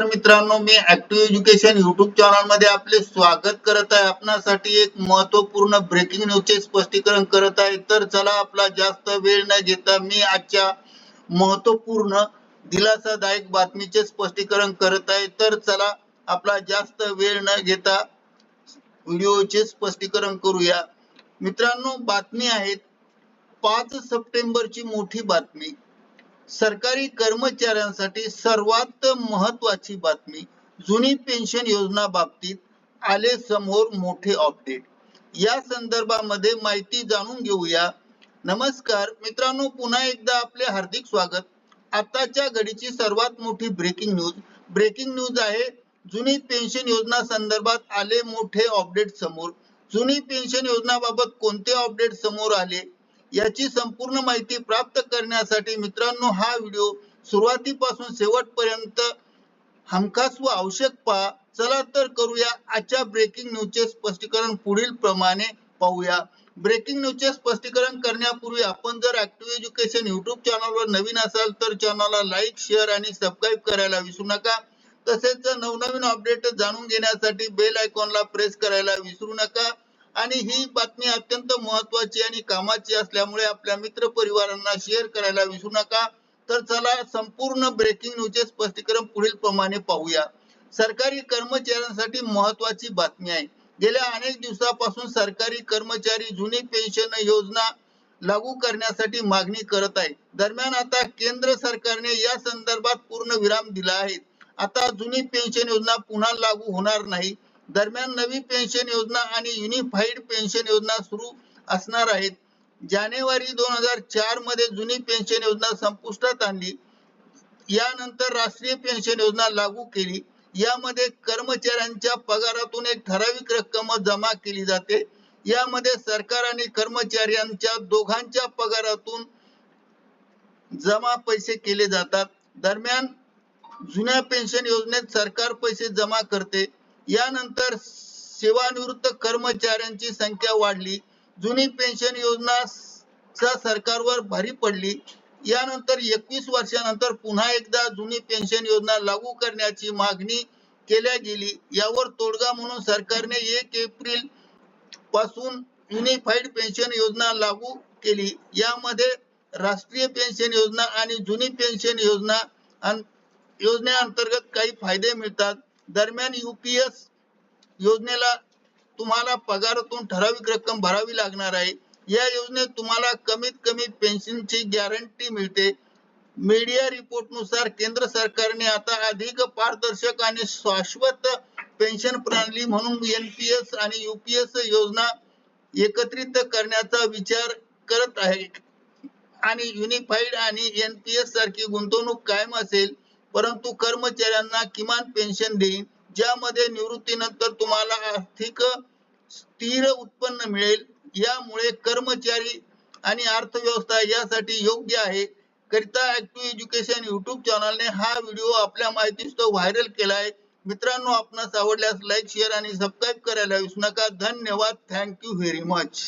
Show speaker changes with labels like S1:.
S1: तर मित्रांनो मी ऍक्टिव्ह एज्युकेशन युट्यूब चॅनलमध्ये आपले स्वागत करत आहे. आपणासाठी एक महत्त्वपूर्ण ब्रेकिंग न्यूज चे स्पष्टीकरण करत आहे. तर चला आपला जास्त वेळ न घेता मी आजच्या महत्त्वपूर्ण दिलासादायक बातमीचे स्पष्टीकरण करत आहे. तर चला आपला जास्त वेळ न घेता व्हिडिओचे स्पष्टीकरण करूया. मित्रांनो बातमी आहेत पाच सप्टेंबरची मोठी बातमी. सरकारी कर्मचाऱ्यांसाठी सर्वात महत्वाची बातमी जुनी पेन्शन योजना बाबतीत आले समोर मोठे अपडेट. या संदर्भामध्ये माहिती जाणून घेऊया. नमस्कार मित्रांनो पुन्हा एकदा आपले हार्दिक स्वागत. आताच्या घडीची सर्वात मोठी ब्रेकिंग न्यूज ब्रेकिंग न्यूज आहे जुनी पेन्शन योजना संदर्भात आले मोठे अपडेट समोर. जुनी पेन्शन योजना बाबत कोणते अपडेट समोर आले? याची संपूर्ण माहिती प्राप्त करण्यासाठी मित्रांनो हा व्हिडिओ सुरुवातीपासून शेवटपर्यंत हमखास व आवश्यक पहा चला तर करूया आजच्या ब्रेकिंग न्यूजचे स्पष्टीकरण. पुढील प्रमाणे पाहूया. ब्रेकिंग न्यूजचे स्पष्टीकरण करण्यापूर्वी आपण जर ऍक्टिव्ह एज्युकेशन युट्यूब चॅनलवर नवीन असाल तर चॅनलला लाईक शेअर आणि सबस्क्राईब करायला विसरू नका. तसेच नवनवीन अपडेट जाणून घेण्यासाठी बेल आयकॉनला प्रेस करायला विसरू नका. आणि ही बातमी अत्यंत महत्वाची आणि कामाची असल्यामुळे आपल्या मित्र परिवारांना शेअर करायला विसरू नका. तर चला संपूर्ण ब्रेकिंग न्यूजचे स्पष्टीकरण पुढील प्रमाणे पाहूया. सरकारी कर्मचाऱ्यांसाठी महत्वाची बातमी आहे. गेल्या अनेक दिवसापासून सरकारी कर्मचारी जुनी पेन्शन योजना लागू करण्यासाठी मागणी करत आहे दरम्यान आता केंद्र सरकारने या संदर्भात पूर्ण विराम दिला आहे. आता जुनी पेन्शन योजना पुन्हा लागू होणार नाही. दरम्यान नवी पेन्शन योजना आणि युनिफाईड पेन्शन योजना सुरू असणार आहेत. जानेवारी दोन हजार चारमध्ये जुनी पेन्शन योजना संपुष्टात आणली. यानंतर राष्ट्रीय पेन्शन योजना लागू केली. यामध्ये कर्मचाऱ्यांच्या पगारातून एक ठराविक रक्कम जमा केली जाते. यामध्ये सरकार आणि कर्मचाऱ्यांच्या दोघांच्या पगारातून जमा पैसे केले जातात. दरम्यान जुन्या पेन्शन योजनेत सरकार पैसे जमा करते. यानंतर सेवानिवृत्त कर्मचाऱ्यांची संख्या वाढली. जुनी पेन्शन योजना सरकारवर भारी पडली. यानंतर एकवीस वर्षानंतर पुन्हा एकदा जुनी पेन्शन योजना लागू करण्याची मागणी केल्या गेली. यावर तोडगा म्हणून सरकारने एक एप्रिलपासून युनिफाईड पेन्शन योजना लागू केली. यामध्ये राष्ट्रीय पेन्शन योजना आणि जुनी पेन्शन योजना योजनेअंतर्गत काही फायदे मिळतात. दरम्यान युपीएस योजनेला तुम्हाला पगारातून ठराविक रक्कम भरावी लागणार आहे. या योजनेत तुम्हाला कमीत कमी पेन्शनची गॅरंटी मिळते. मीडिया रिपोर्टनुसार केंद्र सरकारने आता अधिक पारदर्शक आणि शाश्वत पेन्शन प्रणाली म्हणून एनपीएस आणि युपीएस योजना एकत्रित करण्याचा विचार करत आहे. आणि युनिफाईड आणि एनपीएस सारखी गुंतवणूक कायम असेल परंतु कर्मचाऱ्यांना किमान पेन्शन देईन ज्यामध्ये निवृत्तीनंतर तुम्हाला आर्थिक स्थिर उत्पन्न मिळेल. यामुळे कर्मचारी आणि अर्थव्यवस्था यासाठी योग्य आहे. करिता ऍक्टिव्ह एज्युकेशन युट्यूब चॅनलने हा व्हिडिओ आपल्या माहितीस्तव व्हायरल केला आहे. मित्रांनो आपणास आवडल्यास लाईक शेअर आणि सबस्क्राईब करायला विसरू नका. धन्यवाद. Thank you very much